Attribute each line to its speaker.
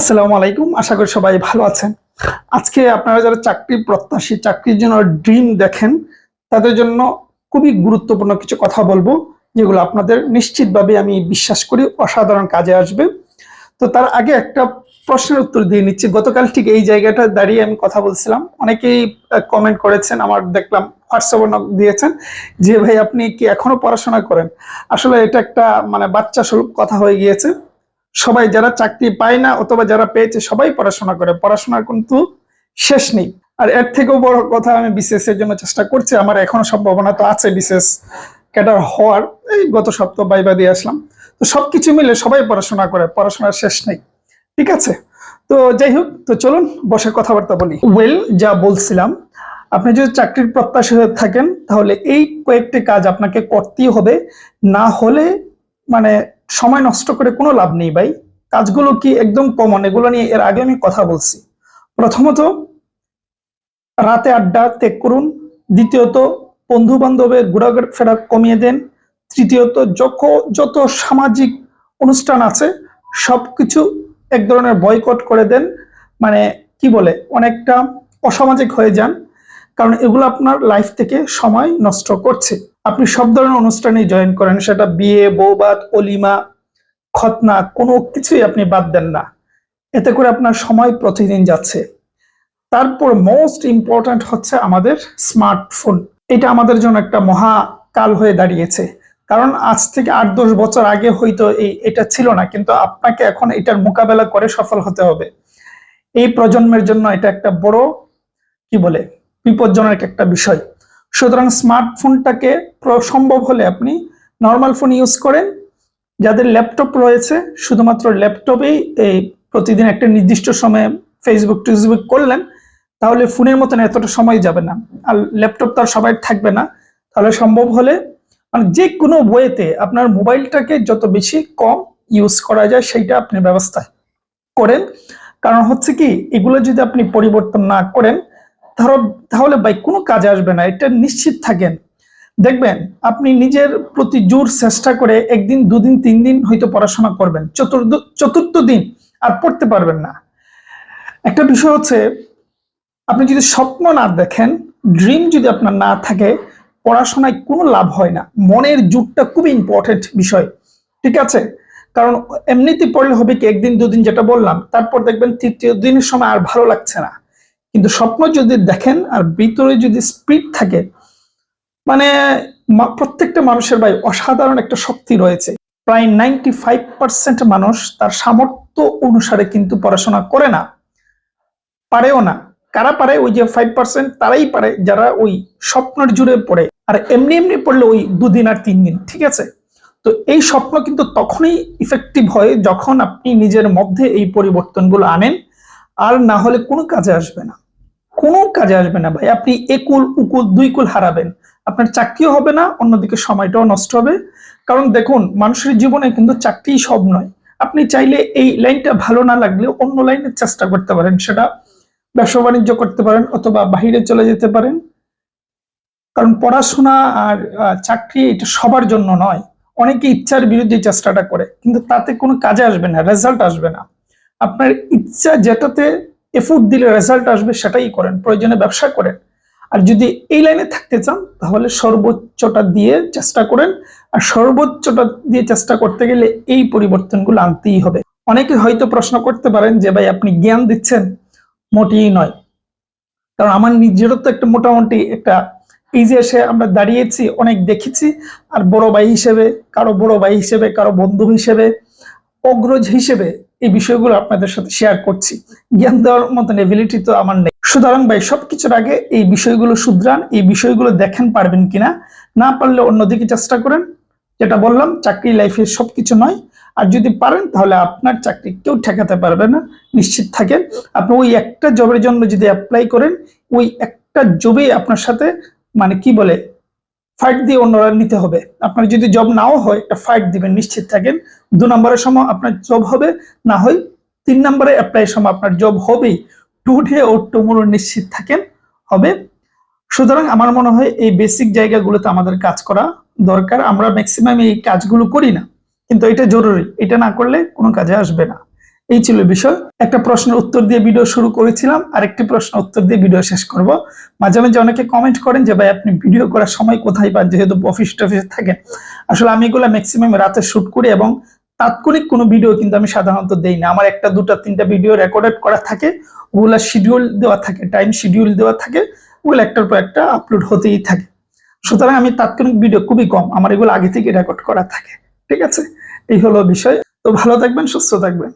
Speaker 1: আসসালামু আলাইকুম। আশা করি সবাই ভালো আছেন। আজকে আপনারা যারা চাকরি প্রত্যাশী, চাকরির জন্য ড্রিম দেখেন, তাদের জন্য খুবই গুরুত্বপূর্ণ কিছু কথা বলব, যেগুলো আপনাদের নিশ্চিতভাবে আমি বিশ্বাস করি অসাধারণ কাজে আসবে। তো তার আগে একটা প্রশ্নের উত্তর দিয়ে নিচ্ছি। গতকাল ঠিক এই জায়গাটা দাঁড়িয়ে আমি কথা বলছিলাম। অনেকেই কমেন্ট করেছেন, আমার দেখলাম, হোয়াটসঅ্যাপে নক দিয়েছেন যে, ভাই, আপনি কি এখনও পড়াশোনা করেন? আসলে এটা একটা মানে বাচ্চা স্বরূপ কথা হয়ে গিয়েছে। সবাই যারা চাকরি পায় না অথবা যারা পেয়েছে সবাই পড়াশোনা করে। পড়াশোনার কিন্তু শেষ নেই। আর এর থেকেও বড় কথা, আমি বিসিএস এর জন্য চেষ্টা করছি। আমার এখনও সম্ভাবনা তো আছে বিশেষ ক্যাডার হওয়ার। এই গত সপ্তাহ বাইবা দিয়ে আসলাম। তো সবকিছু মিলে সবাই পড়াশোনা করে, পড়াশোনার শেষ নেই। ঠিক আছে? তো যাই হোক, তো চলুন বসে কথাবার্তা বলি। ওয়েল যা বলছিলাম, আপনি যদি চাকরির প্রত্যাশী হয়ে থাকেন, তাহলে এই কয়েকটি কাজ আপনাকে করতেই হবে। না হলে মানে সময় নষ্ট করে কোনো লাভ নেই ভাই। কাজগুলো কি একদম কমন এগুলো নিয়ে এর আগে আমি কথা বলছি। প্রথমত, রাতে আড্ডা ত্যাগ করুন। দ্বিতীয়ত বন্ধু বান্ধবের ঘোরাফেরা কমিয়ে দেন। তৃতীয়ত যত যত সামাজিক অনুষ্ঠান আছে সব কিছু এক ধরনের বয়কট করে দেন। মানে কি বলে? অনেকটা অসামাজিক হয়ে যান। কারণ এগুলো আপনার লাইফ থেকে সময় নষ্ট করছে। আপনি সব ধরনের অনুষ্ঠানে জয়েন করেন, সেটা বিয়ে, বৌবাদ, অলিমা খতনা কোনো কিছুই আপনি বাদ দেন না। এতে করে আপনার সময় প্রতিদিন যাচ্ছে। তারপর মোস্ট ইম্পর্ট্যান্ট হচ্ছে আমাদের স্মার্টফোন এটা আমাদের জন্য একটা মহা কাল হয়ে দাঁড়িয়েছে। কারণ আজ থেকে আট দশ বছর আগে হয়তো এই এটা ছিল না, কিন্তু আপনাকে এখন এটার মোকাবেলা করে সফল হতে হবে। এই প্রজন্মের জন্য এটা একটা বড়, কি বলে, বিপজ্জনক একটা বিষয়। সুতরাং স্মার্টফোনটাকে সম্ভব হলে আপনি নর্মাল ফোন ইউজ করেন। যাদের ল্যাপটপ রয়েছে, শুধুমাত্র ল্যাপটপেই এই প্রতিদিন একটা নির্দিষ্ট সময়ে ফেসবুক টেসবুক করলেন, তাহলে ফোনের মতন এতটা সময় যাবে না। আর ল্যাপটপ তো আর সবাই থাকবে না। তাহলে সম্ভব হলে মানে যে কোনো বইতে আপনার মোবাইলটাকে যত বেশি কম ইউজ করা যায়, সেইটা আপনি ব্যবস্থা করেন। কারণ হচ্ছে কি, এগুলো যদি আপনি পরিবর্তন না করেন তাহলে ভাই কোনো কাজে আসবে না, এটা নিশ্চিত থাকেন। দেখবেন, আপনি নিজের প্রতি জোর চেষ্টা করে একদিন, দুদিন, তিন দিন হয়তো পড়াশোনা করবেন চতুর্থ চতুর্থ দিন আর পড়তে পারবেন না। একটা বিষয় হচ্ছে, আপনি যদি স্বপ্ন না দেখেন ড্রিম যদি আপনার না থাকে, পড়াশোনায় কোনো লাভ হয় না। মনের জোরটা খুবই ইম্পর্টেন্ট বিষয়, ঠিক আছে? কারণ এমনিতে পড়লে হবে কি, একদিন, দুদিন যেটা বললাম, তারপর দেখবেন তৃতীয় দিনের সময় আর ভালো লাগছে না। কিন্তু স্বপ্ন যদি দেখেন আর ভিতরে যদি স্পিড থাকে মানে প্রত্যেকটা মানুষের ভাই অসাধারণ একটা শক্তি রয়েছে। প্রায় নাইনটি ফাইভ পার্সেন্ট মানুষ তার সামর্থ্য অনুসারে কিন্তু পড়াশোনা করে না। পারেও না। কারা পারে? ওই যে ফাইভ পার্সেন্ট তারাই পারে যারা ওই স্বপ্নের জুড়ে পড়ে। আর এমনি এমনি পড়লে ওই দুদিন আর তিন দিন, ঠিক আছে? তো এই স্বপ্ন কিন্তু তখনই ইফেক্টিভ হয় যখন আপনি নিজের মধ্যে এই পরিবর্তনগুলো আনেন, আর না হলে কোনো কাজে আসবে না। কোনো কাজে আসবে না ভাই। আপনি একুল, উকুল, দুই কুল হারাবেন। আপনার চাকরিও হবে না, অন্যদিকে সময়টাও নষ্ট হবে। কারণ দেখুন, মানুষের জীবনে কিন্তু চাকরি সব নয়। আপনি চাইলে এই লাইনটা ভালো না লাগলে অন্য লাইনের চেষ্টা করতে পারেন। সেটা ব্যবসা বাণিজ্য করতে পারেন অথবা বাহিরে চলে যেতে পারেন। কারণ পড়াশোনা আর চাকরি এটা সবার জন্য নয়। অনেকে ইচ্ছার বিরুদ্ধে চেষ্টাটা করে, কিন্তু তাতে কোনো কাজে আসবে না রেজাল্ট আসবে না। আপনার ইচ্ছা যেটাতে এফোর্ট দিলে রেজাল্ট আসবে সেটাই করেন, প্রয়োজনে ব্যবসা করেন। আর যদি এই লাইনে থাকতে চান, তাহলে সর্বোচ্চটা দিয়ে চেষ্টা করেন। আর সর্বোচ্চটা দিয়ে চেষ্টা করতে গেলে এই পরিবর্তনগুলো আনতেই হবে। অনেকে হয়তো প্রশ্ন করতে পারেন যে, ভাই, আপনি জ্ঞান দিচ্ছেন? মোটেই নয়। কারণ আমার নিজেরও তো একটা মোটামুটি একটা এই যে এসে আমরা দাঁড়িয়েছি, অনেক দেখেছি, আর বড় ভাই হিসেবে, কারও বড় ভাই হিসেবে, কারও বন্ধু হিসেবে, অগ্রজ হিসেবে এই বিষয়গুলো আপনাদের সাথে শেয়ার করছি। জ্ঞান দেওয়ার মতন এবিলিটি তো আমার নেই। সুতরাং ভাই, সবকিছুর আগে এই বিষয়গুলো শুধরান, এই বিষয়গুলো দেখেন পারবেন কিনা। না পারলে অন্যদিকে চেষ্টা করেন, যেটা বললাম, চাকরি লাইফে সবকিছু নয়। আর যদি পারেন, তাহলে আপনার চাকরি কেউ ঠেকাতে পারবে না। নিশ্চিত থাকেন। আপনি ওই একটা জবের জন্য যদি অ্যাপ্লাই করেন, ওই একটা জবে আপনার সাথে মানে কি বলে ফাইট দিয়ে অন্যরা নিতে হবে। আপনার যদি জব নাও হয়, একটা ফাইট দিবেন, নিশ্চিত থাকেন। দু নম্বরের সময় আপনার জব হবে, না হয় তিন নম্বরে অ্যাপ্লাই সময় আপনার জব হবেই। টু ডে ও টুমোরো নিশ্চিত থাকেন, হবে। সুতরাং আমার মনে হয় এই বেসিক জায়গাগুলোতে আমাদের কাজ করা দরকার। আমরা ম্যাক্সিমাম এই কাজগুলো করি না। কিন্তু এটা জরুরি। এটা না করলে কোনো কাজে আসবে না। এই ছিল বিষয়। একটা প্রশ্নের উত্তর দিয়ে ভিডিও শুরু করেছিলাম। আরেকটি প্রশ্ন উত্তর দিয়ে ভিডিও শেষ করব। মাঝে মাঝে অনেকে কমেন্ট করেন যে, ভাই, আপনি ভিডিও করার সময় কোথায় পান যেহেতু অফিস টফিসে থাকেন? আসলে আমি এগুলো ম্যাক্সিমাম রাতে শুট করি এবং তাৎক্ষণিক কোনো ভিডিও কিন্তু আমি সাধারণত দেই না। আমার একটা, দুটা, তিনটা ভিডিও রেকর্ডেড করা থাকে। ওগুলা শিডিউল দেওয়া থাকে টাইম শিডিউল দেওয়া থাকে। ওগুলো একটার পর একটা আপলোড হতেই থাকে। সুতরাং আমি তাৎক্ষণিক ভিডিও খুবই কম। আমার এগুলো আগে থেকে রেকর্ড করা থাকে। ঠিক আছে? এই হলো বিষয়। তো ভালো থাকবেন, সুস্থ থাকবেন।